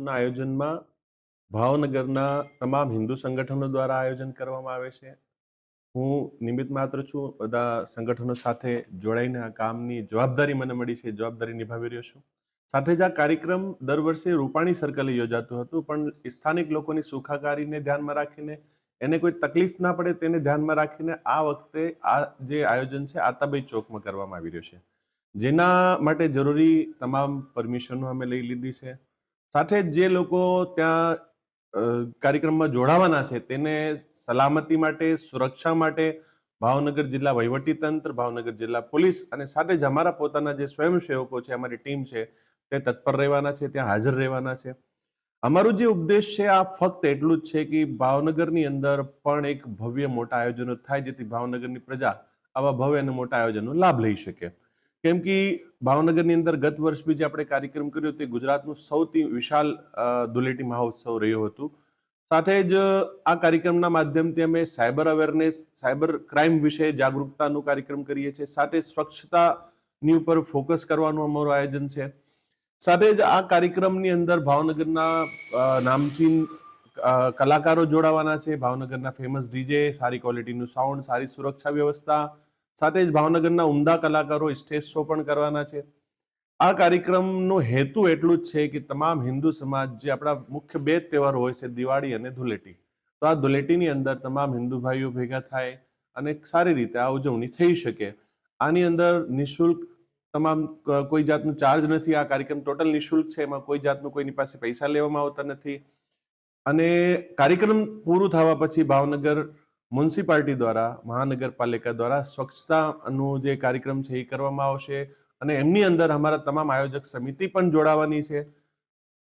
ના આયોજનમાં ભાવનગરના તમામ હિન્દુ સંગઠનો દ્વારા આયોજન કરવામાં આવે છે. હું નિમિત્ત માત્ર છું. બધા સંગઠનો સાથે જોડાઈને આ કામની જવાબદારી મને મળી છે. જવાબદારી નિભાવી રહ્યો છું. સાથે જ આ કાર્યક્રમ દર વર્ષે રૂપાણી સર્કલે યોજાતું હતું, પણ સ્થાનિક લોકોની સુખાકારીને ધ્યાનમાં રાખીને, એને કોઈ તકલીફ ના પડે તેને ધ્યાનમાં રાખીને આ વખતે આ જે આયોજન છે, આતાબાઈ ચોકમાં કરવામાં આવી રહ્યું છે. જેના માટે જરૂરી તમામ પરમિશનો અમે લઈ લીધી છે. સાથે જ લોકો ત્યાં કાર્યક્રમમાં જોડાવાના છે, તેને સલામતી માટે, સુરક્ષા માટે ભાવનગર જિલ્લા વહીવટી તંત્ર, ભાવનગર જિલ્લા પોલીસ અને સાથે જ અમારા પોતાના જે સ્વયંસેવકો છે, અમારી ટીમ છે, તે તત્પર રહેવાના છે, ત્યાં હાજર રહેવાના છે. અમારું જે ઉપદેશ છે, આ ફક્ત એટલું જ છે કે ભાવનગરની અંદર પણ એક ભવ્ય મોટા આયોજનો થાય, જેથી ભાવનગરની પ્રજા આવા ભવ્ય અને મોટા આયોજનો લાભ લઈ શકે. કેમ કે ભાવનગરની અંદર ગત વર્ષ બી જે આપણે કાર્યક્રમ કર્યો તે ગુજરાતનું સૌથી વિશાળ અ, ધૂળેટી મહોત્સવ રહ્યો હતું. સાથે જ આ કાર્યક્રમના માધ્યમથી અમે સાયબર અવેરનેસ સાયબર ક્રાઇમ વિશે જાગૃતતાનું કાર્યક્રમ કરીએ છીએ. સાથે સ્વચ્છતાની ઉપર ફોકસ કરવાનું અમારું આયોજન છે. સાથે જ આ કાર્યક્રમની અંદર ભાવનગરના નામચીન કલાકારો જોડાવાના છે. ભાવનગરના ફેમસ ડીજે સારી ક્વોલિટીનું સાઉન્ડ સારી સુરક્ષા વ્યવસ્થા સાથે જ ભાવનગરના ઉમદા કલાકારો સ્ટેજ શો પણ કરવાના છે. આ કાર્યક્રમનો હેતુ એટલું જ છે કે તમામ હિન્દુ સમાજ, જે આપણા મુખ્ય બે તહેવારો હોય છે, દિવાળી અને ધૂળેટી. તો આ ધૂળેટીની અંદર તમામ હિન્દુ ભાઈઓ ભેગા થાય અને સારી રીતે આ ઉજવણી થઈ શકે. આની અંદર નિઃશુલ્ક તમામ કોઈ જાતનું ચાર્જ નથી. આ કાર્યક્રમ ટોટલ નિશુલ્ક છે. એમાં કોઈ જાતનું કોઈની પાસે પૈસા લેવામાં આવતા નથી. અને કાર્યક્રમ પૂરું થવા પછી ભાવનગર મ્યુનિસિપાલિટી દ્વારા, મહાનગરપાલિકા દ્વારા સ્વચ્છતાનું જે કાર્યક્રમ છે એ કરવામાં આવશે અને એમની અંદર અમારા તમામ આયોજક સમિતિ પણ જોડાવાની છે.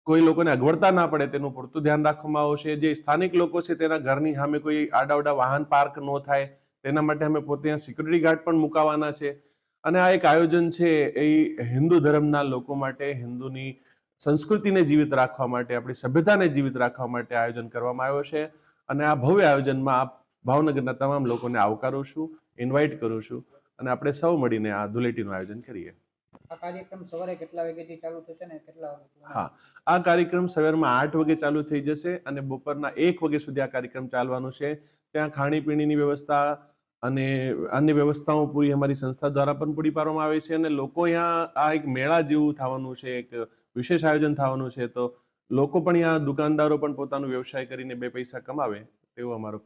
કોઈ લોકોને અગવડતા ના પડે તેનું પૂરતું ધ્યાન રાખવામાં આવશે. જે સ્થાનિક લોકો છે તેના ઘરની સામે કોઈ આડાવડા વાહન પાર્ક ન થાય, તેના માટે અમે પોતે સિક્યુરિટી ગાર્ડ પણ મુકાવાના છે. અને આ એક આયોજન છે એ હિન્દુ ધર્મના લોકો માટે, હિન્દુની સંસ્કૃતિને જીવિત રાખવા માટે, આપણી સભ્યતાને જીવિત રાખવા માટે આયોજન કરવામાં આવ્યો છે. અને આ ભવ્ય આયોજનમાં આપ ભાવનગરના તમામ લોકોને આવકારું છું ઇન્વાઇટ કરું છું અને આપણે સૌ મળીને આ ધૂળેટીનું આયોજન કરીએ. આ કાર્યક્રમ સવારે કેટલા વાગ્યાથી ચાલુ થશે ને કેટલા હા આ કાર્યક્રમ સવારમાં આઠ વાગે ચાલુ થઈ જશે અને બપોરના એક વાગે સુધી આ કાર્યક્રમ ચાલવાનો છે. ત્યાં ખાણીપીણીની વ્યવસ્થા અને અન્ય વ્યવસ્થાઓ પૂરી અમારી સંસ્થા દ્વારા પણ પૂરી પાડવામાં આવે છે અને લોકો અહીંયા આ એક મેળા જેવું થવાનું છે એક વિશેષ આયોજન થવાનું છે. તો લોકો પણ અહીંયા દુકાનદારો પણ પોતાનો વ્યવસાય કરીને બે પૈસા કમાવે તેવો અમારો